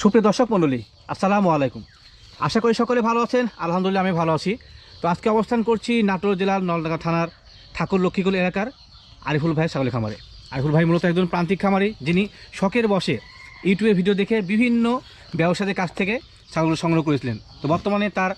সুপ্রিয় দর্শক মণ্ডলী, আসসালামু আলাইকুম। আশা করি সকলে ভালো আছেন, আলহামদুলিল্লাহ আমি ভালো আছি। তো আজকে অবস্থান করছি নাটোর জেলার নলডাঙ্গা থানার ঠাকুর লক্ষ্মীকুল এলাকার আরিফুল ভাই ছাগলের খামারে। আরিফুল ভাই মূলত একজন প্রান্তিক খামারি, যিনি শখের বসে ইউটিউবে ভিডিও দেখে বিভিন্ন ব্যবসাদের কাছ থেকে ছাগলগুলো সংগ্রহ করেছিলেন। তো বর্তমানে তার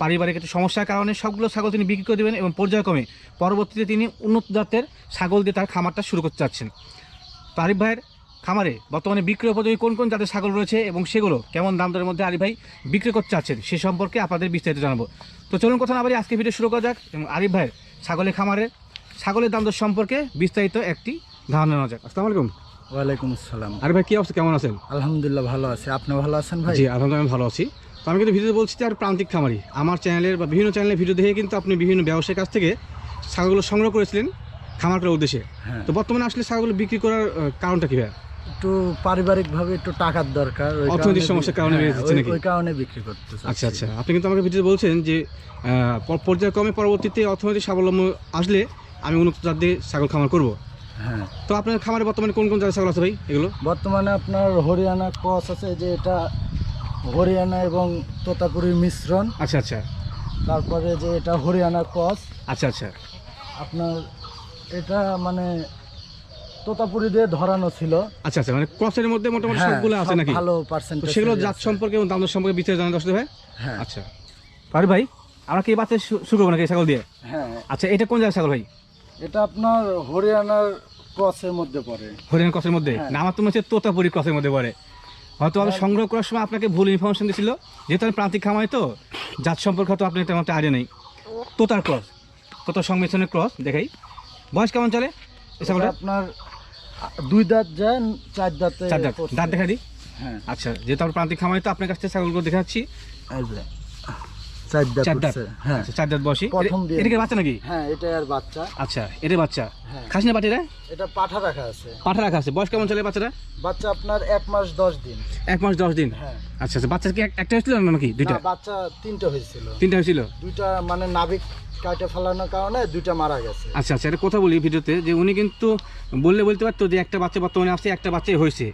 পারিবারিক একটি সমস্যার কারণে সবগুলো ছাগল তিনি বিক্রি করে দেবেন এবং পর্যায়ক্রমে পরবর্তীতে তিনি উন্নত জাতের ছাগল দিয়ে তার খামারটা শুরু করতে চাচ্ছেন। তো আরিফ ভাইয়ের খামারে বর্তমানে বিক্রি উপযোগী কোন কোন জাতের ছাগল রয়েছে এবং সেগুলো কেমন দাম দরের মধ্যে আরিফ ভাই বিক্রি করতে চাচ্ছেন সে সম্পর্কে আপনাদের বিস্তারিত জানাব। তো চলুন কথা না বাড়ি আজকে ভিডিও শুরু করা যাক এবং আরিফ ভাইয়ের ছাগলের খামারে ছাগলের দাম দর সম্পর্কে বিস্তারিত একটি ধারণা নেওয়া যাক। আসসালামু আলাইকুম। ওয়ালাইকুম আসসালাম। আরিফ ভাই কি অবস্থা? কেমন আছেন? আলহামদুলিল্লাহ ভালো আছে। আপনি ভালো আছেন ভাই? জি আলহামদুলিল্লাহ আমি ভালো আছি। তো আমি কিন্তু ভিডিও বলছি আর প্রান্তিক খামারি। আমার চ্যানেলের বা বিভিন্ন চ্যানেলের ভিডিও দেখে কিন্তু আপনি বিভিন্ন ব্যবসায়ীর কাছ থেকে ছাগলগুলো সংগ্রহ করেছিলেন খামার করার উদ্দেশ্যে। হ্যাঁ। তো বর্তমানে আসলে ছাগলগুলো বিক্রি করার কারণটা কী ভাই একটু পারিবারিক ভাবে একটু টাকার দরকার অর্থনৈতিক সমস্যার কারণে হ্যাঁ, বেড়ে যাচ্ছে ওই- নাকি? ওই কারণে বিক্রি করতে আচ্ছা আচ্ছা। আপনি কিন্তু আমাকে ভিডিওতে বলছেন যে পর্যায়ক্রমে পরবর্তীতে অর্থনৈতিক স্বাবলম্ব আসলে আমি উন্নত জাত দিয়ে ছাগল খামার করব। হ্যাঁ। তো আপনার খামারে বর্তমানে কোন কোন জাতের ছাগল আছে ভাই এগুলো? বর্তমানে আপনার হরিয়ানা ক্রস আছে যে এটা হরিয়ানা এবং তোতাপুরির মিশ্রণ। আচ্ছা আচ্ছা। তারপরে যে এটা হরিয়ানা ক্রস। আচ্ছা আচ্ছা। আপনার এটা মানে তোতাপুরি দিয়ে ধরানো ছিল। আচ্ছা আচ্ছা মানে ক্রসের মধ্যে মোটামুটি হ্যাঁ, সবগুলো আছে নাকি? ভালো তো পার্সেন্টেজ সেগুলো জাত সম্পর্কে এবং দাম সম্পর্কে বিস্তারিত জানা দর্শক ভাই? হ্যাঁ। আচ্ছা। পারি ভাই আমরা কি বাচ্চা শুরু করব নাকি ছাগল দিয়ে? হ্যাঁ। আচ্ছা এটা কোন জায়গায় ছাগল ভাই? এটা আপনার হরিয়ানার ক্রসের মধ্যে পড়ে। হরিয়ানা ক্রসের মধ্যে? হ্যাঁ। না আমার তো মনে হচ্ছে তোতাপুরি ক্রসের মধ্যে পড়ে। হয়তো আমি সংগ্রহ করার সময় আপনাকে ভুল ইনফরমেশন দিয়েছিল যেহেতু আমি প্রান্তিক খামাই তো জাত সম্পর্কে হয়তো আপনি তেমন একটা আইডিয়া নেই। তোতার ক্রস তোতার সংমিশ্রণের ক্রস দেখাই। বয়স কেমন চলে আপনার দুই দাঁত যায় চার দাঁতে চার দাঁত। দাঁত দেখা দিই হ্যাঁ। আচ্ছা যেহেতু আমরা প্রান্তিক খামারি তো আপনার কাছ থেকে ছাগলগুলো দেখাচ্ছি। চার দাঁত হ্যাঁ। আচ্ছা চার দাঁত বসি এটা কি বাচ্চা নাকি? হ্যাঁ এটা আর বাচ্চা। আচ্ছা এটা বাচ্চা। হ্যাঁ। খাসি না বাটিরা? এটা পাঠা রাখা আছে। পাঠা রাখা আছে। বয়স কেমন চলে বাচ্চাটা বাচ্চা আপনার এক মাস দশ দিন। এক মাস দশ দিন? হ্যাঁ। আচ্ছা আচ্ছা বাচ্চা কি একটা হয়েছিল নাকি দুইটা? বাচ্চা তিনটা হয়েছিল। তিনটা হয়েছিল? দুইটা মানে নাবিক কাটে ফেলানোর কারণে দুইটা মারা গেছে। আচ্ছা আচ্ছা একটা কথা বলি ভিডিওতে যে উনি কিন্তু বললে বলতে পারতো যে একটা বাচ্চা বর্তমানে আসছে একটা বাচ্চাই হয়েছে।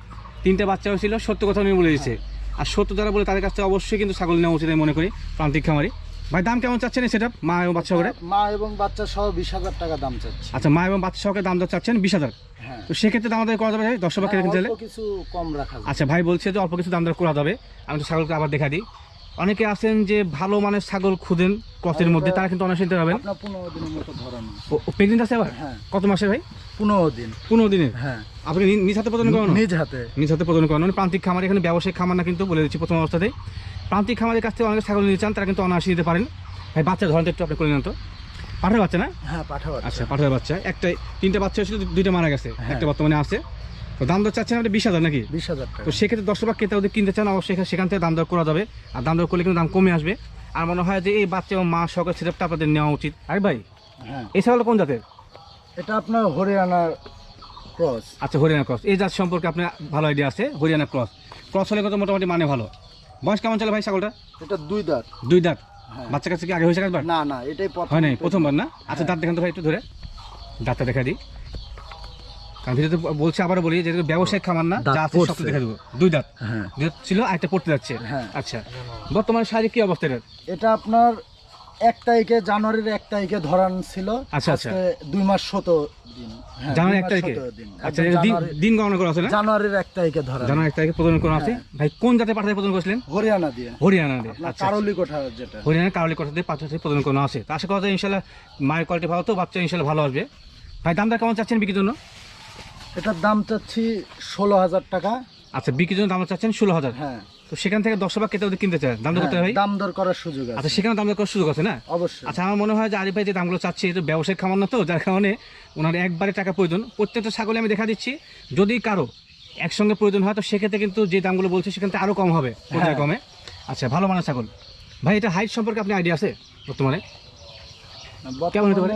তিনটা বাচ্চা হয়েছিল সত্য কথা উনি বলে দিয়েছে। আর সত্য যারা বলে তাদের কাছ থেকে অবশ্যই কিন্তু ছাগল নেওয়া উচিত আমি মনে করি প্রান্তিক খামারি। ভাই দাম কেমন চাচ্ছেন এই সেটা মা এবং বাচ্চা করে মা এবং বাচ্চা সহ বিশ হাজার টাকা দাম চাচ্ছে। আচ্ছা মা এবং বাচ্চা সহকে দাম চাচ্ছেন বিশ হাজার? হ্যাঁ। তো সেক্ষেত্রে দাম আমাদের করা যাবে দশ টাকা কিনতে চাইলে কিছু কম রাখা আচ্ছা ভাই বলছে যে অল্প কিছু দাম দর করা যাবে। আমি তো ছাগলকে আবার দেখা দিই। অনেকে আছেন যে ভালো মানের ছাগল খুঁজেন ক্রসের মধ্যে তারা কিন্তু অনেক নিতে পারবেন। আপনার পনেরো দিনের মতো ধরানো। প্রেগনেন্ট আছে আবার? হ্যাঁ। কত মাসের ভাই? পনেরো দিন। পনেরো দিনের? হ্যাঁ। আপনি নি- নিজ হাতে প্রদান করেন? নিজ হাতে। নিজ হাতে প্রদান করেন মানে প্রান্তিক খামার এখানে ব্যবসায়িক খামার না কিন্তু বলে দিচ্ছি প্রথম অবস্থাতেই। প্রান্তিক খামারের কাছ থেকে অনেকে ছাগল নিতে চান তারা কিন্তু অনায়াসে নিতে পারেন। ভাই বাচ্চা ধরেন একটু আপনি করে নেন তো। পাঠার বাচ্চা না? হ্যাঁ পাঠা আচ্ছা বাচ্চা পাঠার বাচ্চা। একটা তিনটে বাচ্চা দুইটা মারা গেছে। একটা বর্তমানে আছে। তো দাম দর চাচ্ছেন আপনি বিশ হাজার নাকি? বিশ হাজার তো সেক্ষেত্রে দশ টাকা ক্রেতা যদি কিনতে চান অবশ্যই সেখান থেকে দাম দর করা যাবে। আর দাম দর করলে কিন্তু দাম কমে আসবে। আর মনে হয় যে এই বাচ্চা এবং মা সকের সেটআপটা আপনাদের নেওয়া উচিত। আরে ভাই হ্যাঁ। এই ছাগল কোন জাতের? এটা আপনার হরিয়ানার ক্রস। আচ্ছা হরিয়ানা ক্রস। এই জাত সম্পর্কে আপনার ভালো আইডিয়া আছে হরিয়ানা ক্রস। ক্রস হলে কত মোটামুটি মানে ভালো। বয়স কেমন চলে ভাই ছাগলটা এটা দুই দাঁত। দুই দাঁত? হ্যাঁ। বাচ্চা কাছে কি আগে হয়েছে একবার? না না এটাই হয় নাই প্রথমবার না? আচ্ছা। দাঁত দেখান তো ভাই একটু ধরে। দাঁতটা দেখা দিই। ভিডিওতে বলছি আবারও বলি যে ব্যবসায়িক খামার না যা আছে সব দেখা দেবো। দুই দাঁত। হ্যাঁ। দুই দাঁত ছিল আরেকটা পড়তে যাচ্ছে। হ্যাঁ। আচ্ছা। বর্তমানে শারীরিক কি অবস্থা এটা আপনার এক তারিখে জানুয়ারির এক তারিখে ধরান ছিল। আচ্ছা, আচ্ছা। দুই মাস শত দিন। হ্যাঁ, জানুয়ারি দুই এক তারিখে? আচ্ছা দিন- গণনা করা আছে না? জানুয়ারির এক তারিখে ধরা জানুয়ারি এক তারিখে প্রদান করা আছে। ভাই কোন জাতের পাঠাতে প্রদান করেছিলেন? হরিয়ানা দিয়ে। হরিয়ানা দিয়ে। আচ্ছা কারলি কোঠা যেটা। হরিয়ানা কারলি কথাতে পাঠাতে প্রদান করা আছে তো আশা করা যায় ইনশাল্লাহ মায়ের কোয়ালিটি ভালো তো বাচ্চা ইনশাল্লাহ ভালো আসবে। ভাই দামটা কেমন চাচ্ছেন বিক্রির জন্য? এটার দাম চাচ্ছি ষোলো হাজার টাকা। আচ্ছা বিক্রির জন্য দাম চাচ্ছেন ষোলো হাজার? হ্যাঁ। তো সেখান থেকে দশ কেটে ওদের কিনতে চায়। দাম দর করতে হয় হ্যাঁ, দাম দর করার সুযোগ আচ্ছা আছে সেখানে দাম দর করার সুযোগ আছে না? অবশ্যই। আচ্ছা আমার মনে হয় যে আরিফ ভাই যে দামগুলো চাচ্ছে এটা ব্যবসায়িক খামার না তো যার কারণে ওনার একবারে টাকা প্রয়োজন। প্রত্যেকটা ছাগলে আমি দেখা দিচ্ছি যদি কারও একসঙ্গে প্রয়োজন হয় তো সেক্ষেত্রে কিন্তু যে দামগুলো বলছে সেখান থেকে আরও কম হবে হ্যাঁ। কমে আচ্ছা ভালো মানের ছাগল। ভাই এটা হাইট সম্পর্কে আপনি আইডিয়া আছে বর্তমানে কেমন হতে পারে?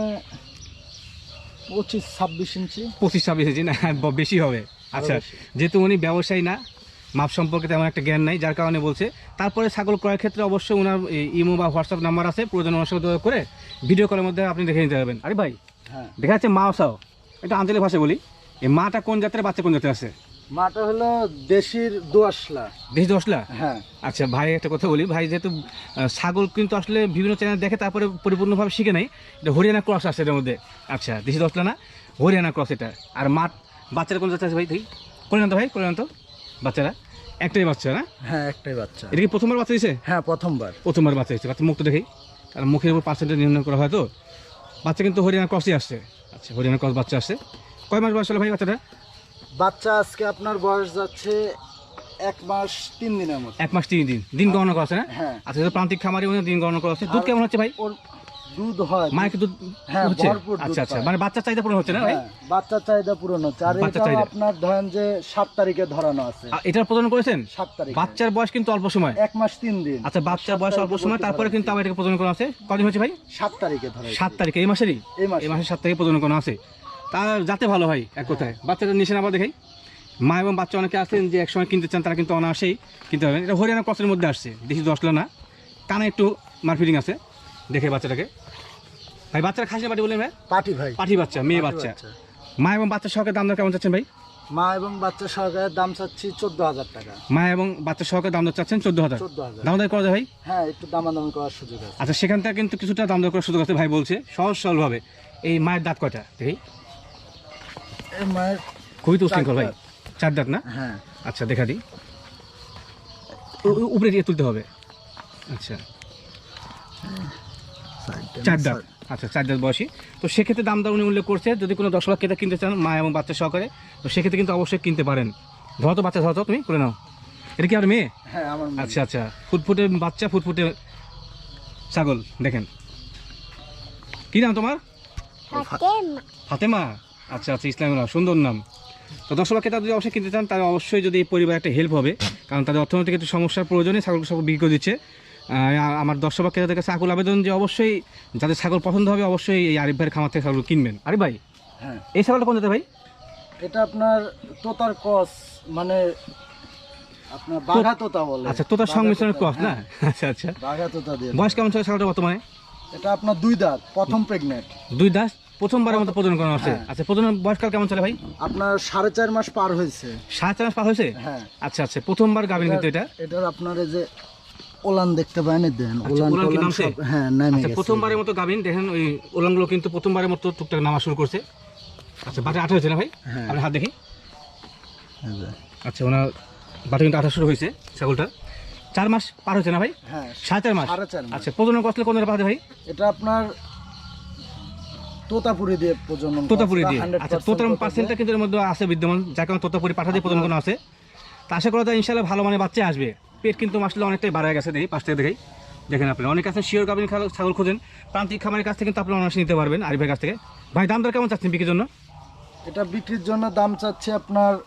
পঁচিশ ছাব্বিশ ইঞ্চি। পঁচিশ ছাব্বিশ ইঞ্চি না বেশি হবে। আচ্ছা যেহেতু উনি ব্যবসায়ী না মাপ সম্পর্কে তেমন একটা জ্ঞান নাই যার কারণে বলছে। তারপরে ছাগল ক্রয়ের ক্ষেত্রে অবশ্যই ওনার এই ইমো বা হোয়াটসঅ্যাপ নাম্বার আছে প্রয়োজন অনুসরণ সাথে করে ভিডিও কলের মধ্যে আপনি দেখে নিতে পারবেন। আরে ভাই হ্যাঁ। দেখা যাচ্ছে মা সাও এটা আঞ্চলিক ভাষায় বলি। এই মাটা কোন জাতের বাচ্চা কোন জাতের আছে? মাটা হলো দেশির দোয়াশলা। দেশি দশলা হ্যাঁ। আচ্ছা ভাই একটা কথা বলি। ভাই যেহেতু ছাগল কিন্তু আসলে বিভিন্ন চ্যানেল দেখে তারপরে পরিপূর্ণভাবে শিখে নেই এটা হরিয়ানা ক্রস আসছে এটার মধ্যে। আচ্ছা দেশি দশলা না? হরিয়ানা ক্রস এটা। আর মাঠ বাচ্চারা কোন যাচ্ছে ভাই? দেখি। ভাই করে বাচ্চারা? একটাই বাচ্চা না? হ্যাঁ একটাই বাচ্চা। এটা কি প্রথমবার বাচ্চা দিয়েছে হ্যাঁ প্রথমবার। প্রথমবার বাচ্চা দিচ্ছে বাচ্চা মুখ তো দেখেই কারণ মুখের উপর পার্সেন্টেজ নির্ণয় করা হয় তো। বাচ্চা কিন্তু হরিয়ানা ক্রসই আসছে। আচ্ছা হরিয়ানা ক্রস বাচ্চা আসছে। কয় মাস বয়স হলো ভাই বাচ্চাটা? বাচ্চা আজকে আপনার বয়স যাচ্ছে এক মাস তিন দিনের মতো। এক মাস তিন দিন। দিন গণনা করা আছে না হ্যাঁ। আচ্ছা প্রান্তিক খামারি দিন গণনা করা আছে। দুধ কেমন হচ্ছে ভাই? ওর দুধ হয় মায়ের দুধ হ্যাঁ, ভরপুর আচ্ছা আচ্ছা। মানে বাচ্চার চাহিদা পূরণ হচ্ছে না ভাই? হ্যাঁ, বাচ্চার চাহিদা পূরণ হচ্ছে। আর বাচ্চার আপনার ধরেন যে সাত তারিখে ধরানো আছে। আ, এটার প্রদান করেছেন? তারিখ। বাচ্চার বয়স কিন্তু অল্প সময়। এক মাস তিন দিন। আচ্ছা বাচ্চার বয়স অল্প সময় তারপরে কিন্তু আবার এটাকে প্রদান করা আছে। কদিন হচ্ছে ভাই? সাত তারিখে ধরা সাত তারিখে এই মাসেরই? এই মাসে। এই মাসের সাত তারিখে প্রদান করা আছে। তার যাতে ভালো হয় এক কথায়। বাচ্চাটা নিচে আবার দেখাই। মা এবং বাচ্চা অনেকে আসেন যে একসময় কিনতে চান তারা কিন্তু অনায়াসেই কিনতে পারবেন। এটা হরিয়ানা ক্রসের মধ্যে আসছে দেশি দশলা না কানে একটু মারফিটিং আছে। দেখে বাচ্চাটাকে। ভাই বাচ্চার খাসি পাটি বললেন ভাই? পাটি ভাই। পাঠি বাচ্চা মেয়ে বাচ্চা। মা এবং বাচ্চার সহকারে দাম দর কেমন চাচ্ছেন ভাই? মা এবং বাচ্চা সহকারে দাম চাচ্ছি চোদ্দ হাজার টাকা। মা এবং বাচ্চা সহকারে দাম দর চাচ্ছেন চোদ্দ হাজার। দাম দর করা ভাই? হ্যাঁ একটু দামাদামি করার সুযোগ আছে। আচ্ছা সেখান থেকে কিন্তু কিছুটা দাম দর করার সুযোগ আছে ভাই বলছে। সহজ সরলভাবে এই মায়ের দাঁত কয়টা? দেখি। মায়ের খুবই তো উশৃঙ্খল ভাই? চার দাঁত। না? হ্যাঁ। আচ্ছা দেখা দিই। উপরে দিয়ে তুলতে হবে। আচ্ছা। চার দাঁত। আচ্ছা চার দাঁত বয়সী। তো সেক্ষেত্রে দাম দর উনি উল্লেখ করছে যদি কোনো দশ লাখ কেটে কিনতে চান মা এবং বাচ্চা সহকারে তো সেক্ষেত্রে কিন্তু অবশ্যই কিনতে পারেন। ধরো তো বাচ্চা ধরো তুমি করে নাও। এটা কি আর মেয়ে? হ্যাঁ আমার। আচ্ছা আচ্ছা। ফুটফুটে বাচ্চা ফুটফুটে ছাগল দেখেন। কি নাম তোমার? ফাতেমা? আচ্ছা আচ্ছা ইসলামের নাম সুন্দর নাম। তো দশ লাখ টাকা যদি অবশ্যই কিনতে চান তাহলে অবশ্যই যদি এই পরিবার একটা হেল্প হবে কারণ তাদের অর্থনৈতিক একটু সমস্যার প্রয়োজনে ছাগল সব বিক্রি করে দিচ্ছে। আমার দর্শক ক্রেতাদের কাছে আকুল আবেদন যে অবশ্যই যাদের ছাগল পছন্দ হবে অবশ্যই এই আরিফ ভাইয়ের খামার থেকে ছাগল কিনবেন। আরে ভাই হ্যাঁ। এই ছাগলটা কোন জাতের ভাই? এটা আপনার তোতার কস মানে আপনার বাঘা তোতা বলে। আচ্ছা তোতার সংমিশ্রণের কস না? হ্যাঁ, আচ্ছা আচ্ছা। বাঘা তোতা দিয়ে। বয়স কেমন ছাগলটা বর্তমানে? এটা আপনার দুই দাঁত প্রথম প্রেগনেন্ট দুই দাস প্রথমবারের মতো প্রজনন করানো আছে হ্যাঁ। আচ্ছা প্রজনন বয়সকাল কেমন চলে ভাই? আপনার সাড়ে চার মাস পার হয়েছে। সাড়ে চার মাস পার হয়েছে? হ্যাঁ। আচ্ছা আচ্ছা প্রথমবার গাভিন কিন্তু এটা। এটার আপনার এই যে ওলান দেখতে পারেন দেন আচ্ছা, ওলান হ্যাঁ নামে আচ্ছা গেছে। প্রথমবারের মতো গাভিন দেখেন ওই ওলানগুলো কিন্তু প্রথমবারের মতো টুকটাক নামা শুরু করছে। আচ্ছা বাটে হয়েছে না ভাই? হ্যাঁ। হাত দেখি। আচ্ছা ওনার বাটে কিন্তু শুরু হয়েছে ছাগলটার। চার মাস পার হয়েছে না ভাই? হ্যাঁ সাড়ে চার মাস? আচ্ছা প্রজনন কোন ভাই এটা আপনার তোতাপুরি দিয়ে প্রজনন তোতাপুরি দিয়ে। আচ্ছা তোতার পার্সেন্টটা কিন্তু এর মধ্যে আছে বিদ্যমান যার কারণে তোতাপুরি পাঠাতে প্রজনন কোনো আছে। তা আশা করা যায় ইনশাল্লাহ ভালো মানে বাচ্চা আসবে। পেট কিন্তু মাসলে অনেকটাই বাড়া গেছে দেখি পাঁচ থেকে দেখেই দেখেন আপনি অনেক আছে শিওর খাল- ছাগল খোঁজেন প্রান্তিক খামারের কাছ থেকে কিন্তু আপনি অনায়াসে নিতে পারবেন আরিফের কাছ থেকে। ভাই দাম দর কেমন চাচ্ছেন বিক্রির জন্য? এটা বিক্রির জন্য দাম চাচ্ছে আপনার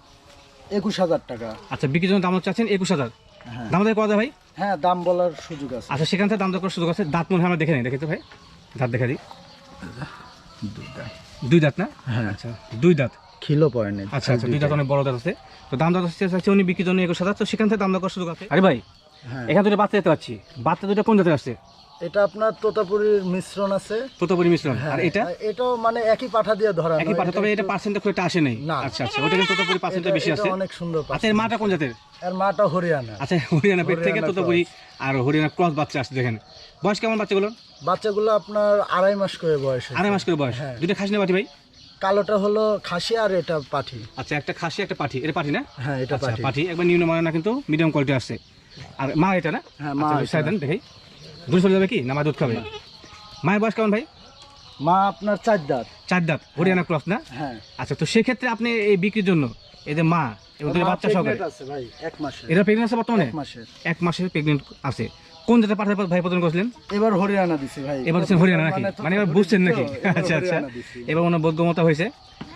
একুশ হাজার টাকা। আচ্ছা বিক্রির জন্য দাম চাচ্ছেন একুশ হাজার? হ্যাঁ। দাম দর করা যায় ভাই? হ্যাঁ দাম বলার সুযোগ আছে। আচ্ছা সেখান থেকে দাম দর করার সুযোগ আছে। দাঁত মনে হয় আমরা দেখে নিই দেখে তো ভাই? দাঁত দেখা দিই। দুই দাঁত না? হ্যাঁ। আচ্ছা দুই দাঁত। খিলো আচ্ছা আচ্ছা দুই দাঁত অনেক বড় দাঁত আছে। তো দাম উনি বিক্রির জন্য একুশ হাজার তো সেখান থেকে দাম দর করার সুযোগ আছে। আরে ভাই হ্যাঁ। এখান থেকে বাচ্চা যেতে পারছি বাচ্চা দুটো কোন জাতের আসছে? এটা আপনার তোতাপুরির মিশ্রণ আছে। তোতাপুরি মিশ্রণ। আর এটা? হ্যাঁ, এটাও মানে একই পাঠা দিয়ে ধরা একই পাঠা তবে এটা পার্সেন্টটা খুব একটা আসে নাই। আচ্ছা আচ্ছা ওটা কিন্তু তোতাপুরি পার্সেন্টটা বেশি আছে। অনেক সুন্দর আচ্ছা এর মাটা কোন জাতের? এর মাটা হরিয়ানা। আচ্ছা হরিয়ানা পেট থেকে তোতাপুরি আর হরিয়ানা ক্রস বাচ্চা আসছে দেখেন। বয়স কেমন বাচ্চাগুলো বাচ্চাগুলো আপনার আড়াই মাস করে বয়স আড়াই মাস করে বয়স। হ্যাঁ। দুটো খাসি না পাঠি ভাই? কালোটা হলো খাসি আর এটা পাঠি। আচ্ছা একটা খাসি একটা পাঠি। এটা পাঠি না? হ্যাঁ এটা আচ্ছা পাঠি। পাঠি। একবার নিম্ন মানে না কিন্তু মিডিয়াম কোয়ালিটি আসছে আর মা এটা না? হ্যাঁ, মা আচ্ছা, দুধ চলে যাবে কি? না মা দুধ খাবে মায়ের বয়স কেমন ভাই? মা আপনার চার দাঁত। চার দাঁত হরিয়ানা ক্রস না? হ্যাঁ। আচ্ছা তো সেক্ষেত্রে আপনি এই বিক্রির জন্য এই যে মা এবং দুটো বাচ্চা সহকারে এরা এক মাসে এটা প্রেগনেন্ট আছে বর্তমানে? এক মাসের। প্রেগনেন্ট আছে। কোন জাতের পাঠার ভাই প্রদান করছিলেন? এবার হরিয়ানা দিছি ভাই। এবার হচ্ছেন হরিয়ানা নাকি? মানে এবার বুঝছেন নাকি? আচ্ছা আচ্ছা। এবার ওনার বোধগমতা হয়েছে।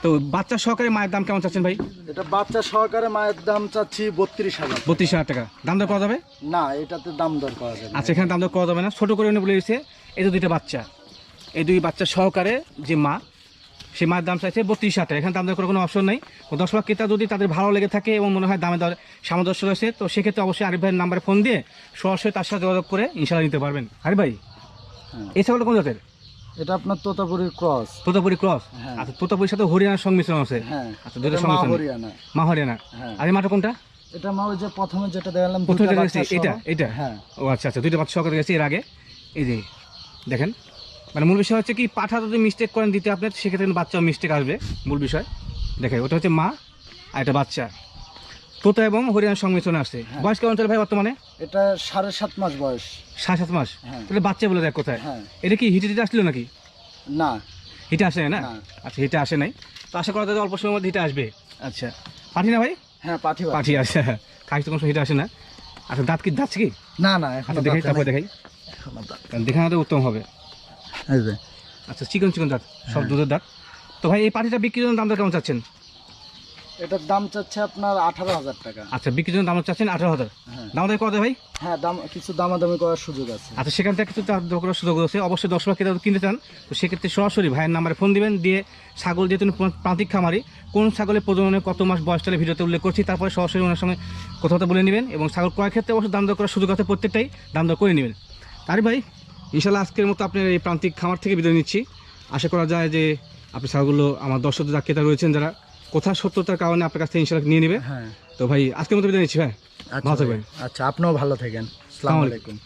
তো বাচ্চা সহকারে মায়ের দাম কেমন চাচ্ছেন ভাই? এটা বাচ্চা সহকারে মায়ের দাম চাচ্ছি বত্রিশ হাজার বত্রিশ হাজার টাকা। দাম দর করা যাবে? না এটাতে দাম দর করা যাবে আচ্ছা এখানে দাম দর করা যাবে না। ছোটো করে উনি বলে দিচ্ছে এই যে দুইটা বাচ্চা এই দুই বাচ্চা সহকারে যে মা সেই মায়ের দাম চাইছে বত্রিশ হাজার এখানে দাম করার কোনো অপশন নেই। দশ লাখ ক্রেতা যদি তাদের ভালো লেগে থাকে এবং মনে হয় দামে দর সামঞ্জস্য রয়েছে তো সেক্ষেত্রে অবশ্যই আরিফ ভাইয়ের নাম্বারে ফোন দিয়ে সরাসরি তার সাথে যোগাযোগ করে ইনশাল্লাহ নিতে পারবেন। আরিফ ভাই হ্যাঁ। এই ছাগলটা কোন জাতের? এটা আপনার তোতাপুরির ক্রস। তোতাপুরি ক্রস? হ্যাঁ। আচ্ছা তোতাপুরির সাথে হরিয়ানার সংমিশ্রণ আছে। হ্যাঁ। আচ্ছা দুটো মা সংমিশ্রণ। হরিয়ানা। মা হরিয়ানা। আর এই মাটা কোনটা? এটা মা ওই যে প্রথমে যেটা দেখালাম প্রথমে যেটা এটা, এটা? হ্যাঁ। ও আচ্ছা আচ্ছা দুইটা বাচ্চা সহকারে গেছে এর আগে। এই যে দেখেন। মানে মূল বিষয় হচ্ছে কি পাঠা যদি মিস্টেক করেন দিতে আপনার সেক্ষেত্রে কিন্তু বাচ্চা মিস্টেক আসবে মূল বিষয়। দেখেন ওটা হচ্ছে মা আর এটা বাচ্চা। তোতা এবং হরিয়ানার সংমিশ্রণে আসছে। হ্যাঁ। বয়স কেমন চলে ভাই বর্তমানে? এটা সাড়ে সাত মাস বয়স। সাত সাত মাস? হ্যাঁ। তাহলে বাচ্চা বলে দেখ কোথায়? হ্যাঁ। এটা কি হিটে হিটে আসলো নাকি? না। হিটে আসে না। আচ্ছা হিটে আসে নাই। তো আশা করা যায় অল্প সময়ের মধ্যে হিটে আসবে। আচ্ছা। পাঠি না ভাই? হ্যাঁ পাঠি। পাঠি আসে। খাই তো কোনো হিটে আসে না। আচ্ছা দাঁত কি দাঁত কি? না না এখন আচ্ছা দেখাই তারপর দেখাই। কারণ দেখানো তো আচ্ছা চিকন চিকন দাঁত সব হ্যাঁ। দুধের দাঁত। তো ভাই এই পাটিটা বিক্রির জন্য দামটা কেমন চাচ্ছেন? এটার দাম চাচ্ছে আপনার আঠারো হাজার টাকা। আচ্ছা বিক্রির জন্য দাম চাচ্ছেন আঠারো হাজার। হ্যাঁ। দাম দেয় কত ভাই? হ্যাঁ দাম কিছু দামাদামি করার সুযোগ আছে। আচ্ছা সেখান থেকে কিছু দাম করার সুযোগ আছে। অবশ্যই দশ টাকা কিনতে চান তো সেক্ষেত্রে সরাসরি ভাইয়ের নাম্বারে ফোন দিবেন দিয়ে ছাগল যেহেতু প্রান্তিক খামারি কোন ছাগলের প্রজননে কত মাস বয়স তাহলে ভিডিওতে উল্লেখ করছি তারপরে সরাসরি ওনার সঙ্গে কথাবার্তা বলে নেবেন এবং ছাগল ক্রয় ক্ষেত্রে অবশ্যই দাম দর করার সুযোগ আছে প্রত্যেকটাই দাম দর করে নেবেন। তারই ভাই ইনশাল্লাহ আজকের মতো আপনার এই প্রান্তিক খামার থেকে বিদায় নিচ্ছি। আশা করা যায় যে আপনি ছাগলগুলো আমার দর্শক যা ক্রেতা রয়েছেন যারা কোথা সত্যতার কারণে আপনার কাছ থেকে ইনশাল্লাহ নিয়ে নেবে। হ্যাঁ। তো ভাই আজকের মতো বিদায় নিচ্ছি ভাই। আচ্ছা ভালো থাকবেন। আচ্ছা আপনিও ভালো থাকেন। আলাইকুম।